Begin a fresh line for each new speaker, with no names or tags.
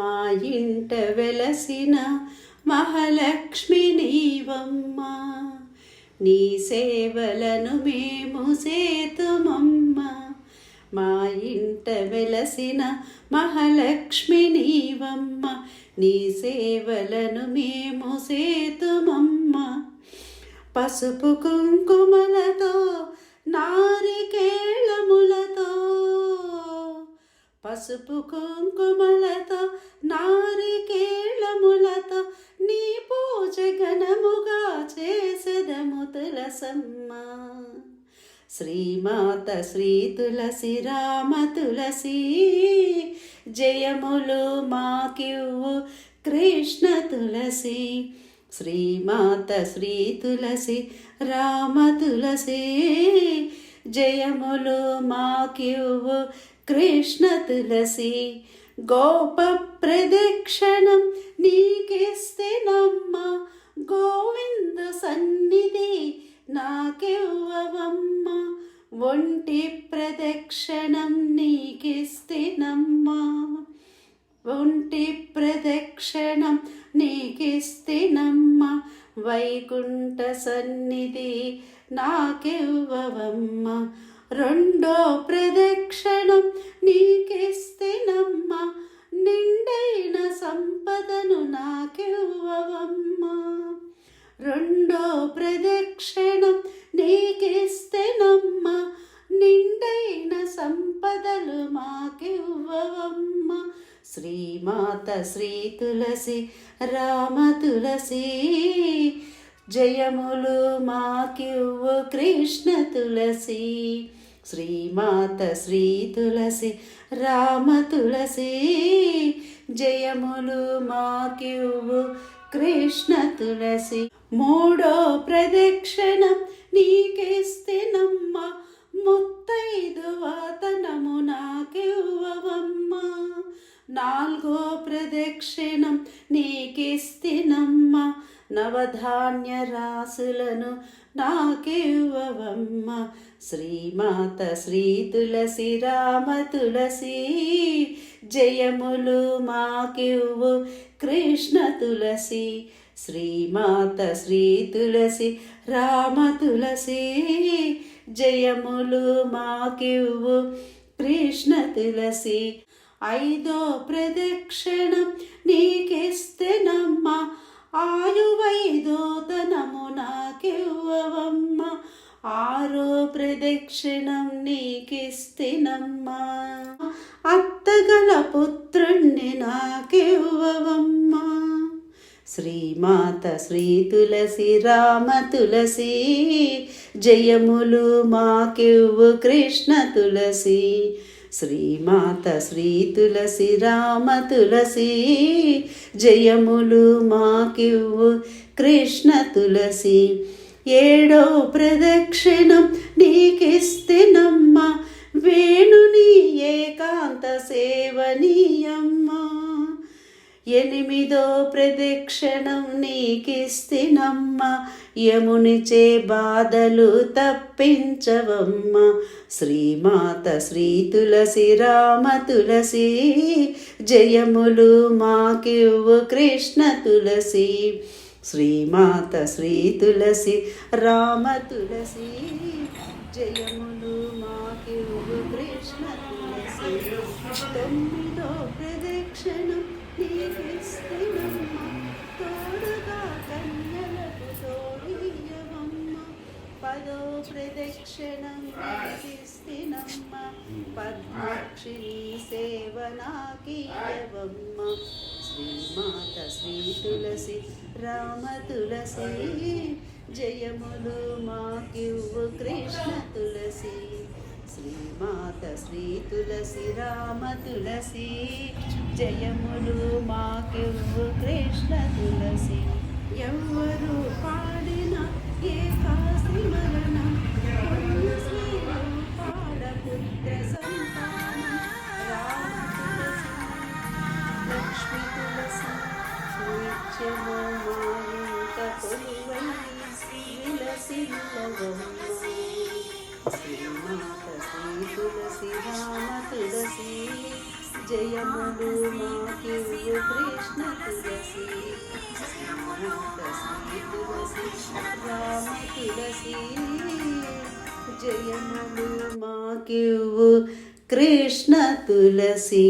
మా ఇంట వెలసిన మహాలక్ష్మి నీవమ్మ. నీ సేవలను మేము సేతుమమ్మ మా ఇంట వెలసిన మహాలక్ష్మి నీవమ్మ. నీ సేవలను మేము సేతుమమ్మ పసుపు కుంకుమలతో నారికేళములతో పసుపు కుంకుమలతో శ్రీమాత శ్రీ తులసి రామ తులసి జయములు మాకివ్వు కృష్ణ తులసి. శ్రీమాత శ్రీ తులసి రామ తులసి జయములు మాకివ్వు కృష్ణ తులసి. గోప ప్రదక్షిణం నీకిస్తేనమ్మ గోవింద సన్నిధి నాకివ్వవమ్మా. ఒంటి ప్రదక్షిణం నీకిస్తినమ్మా ఒంటి ప్రదక్షిణం నీకిస్తినమ్మా వైకుంఠ సన్నిధి నాకివ్వవమ్మ. రెండో ప్రదక్షిణం నీకిస్తినమ్మా నిండైన సంపదను నాకివ్వవమ్మ. రెండో ప్రదక్షిణం నీకిస్తేనమ్మ నిండైన సంపదలు మాకివ్వవమ్మ. శ్రీమాత శ్రీ తులసి రామ తులసి జయములు మాకివ్వు కృష్ణ తులసి. శ్రీమాత శ్రీ తులసి రామ తులసి జయములు మాకివ్వు కృష్ణ తులసి మూడో ప్రదక్షిణం నీకిస్తేనమ్మ ముత్తైదు నాకివ్వవమ్మ నాలుగో ప్రదక్షిణం నవధాన్య రాసులను నాకివ్వవమ్మ. శ్రీమాత శ్రీ తులసి రామ తులసి జయములు మాకివ్వు. కృష్ణ తులసి శ్రీమాత శ్రీ తులసి రామ తులసి జయములు మాకివ్వు. కృష్ణ తులసి ఐదో ప్రదక్షిణం నీకిస్తేనమ్మా. ఆయువైదోతనము నాకివ్వవమ్మ? ఆరో ప్రదక్షిణం నీకిస్తినమ్మా. అత్తగల పుత్రుణ్ణి నాకివ్వవమ్మ? శ్రీమాత శ్రీ తులసి రామ తులసి జయములు మాకివ్వు కృష్ణ తులసి. శ్రీమాత శ్రీ తులసి రామ తులసి జయములు మాకివ్వు కృష్ణ తులసి. ఏడో ప్రదక్షిణం నీకిస్తేనమ్మ వేణుని ఏకాంత సేవనీయమ్మా. ఎనిమిదో ప్రదక్షిణం నీకిస్తినమ్మ యమునిచే బాధలు తప్పించవమ్మ. శ్రీమాత శ్రీ తులసి రామ తులసి జయములు మాకివ్వు కృష్ణ తులసి. శ్రీమాత శ్రీ తులసి రామ తులసి జయములు మాకివ్వు కృష్ణ తులసి. పదో ప్రదక్షిణం నీకిస్తేనమ్మ పద్మాక్షిని సేవనాకీయవమ్మ శ్రీమాత శ్రీ తులసి రామ తులసి జయములు మాకివ్వు కృష్ణ తులసి. శ్రీమాత శ్రీ తులసి రామ తులసి జయములు మాకివ్వు కృష్ణ తులసి. ఎవ్వరు పాడిన ఏకాసి మరణ పాడపుత్ర సంతానం రామ తులసి లక్ష్మి తులసి నిత్యము మాయింత కొలువై శ్రీమాత తులసి రామ తులసి జయములు మాకివు కృష్ణ తులసి. తులసి తులసి రామ తులసి జయములు మాకివు కృష్ణ తులసి.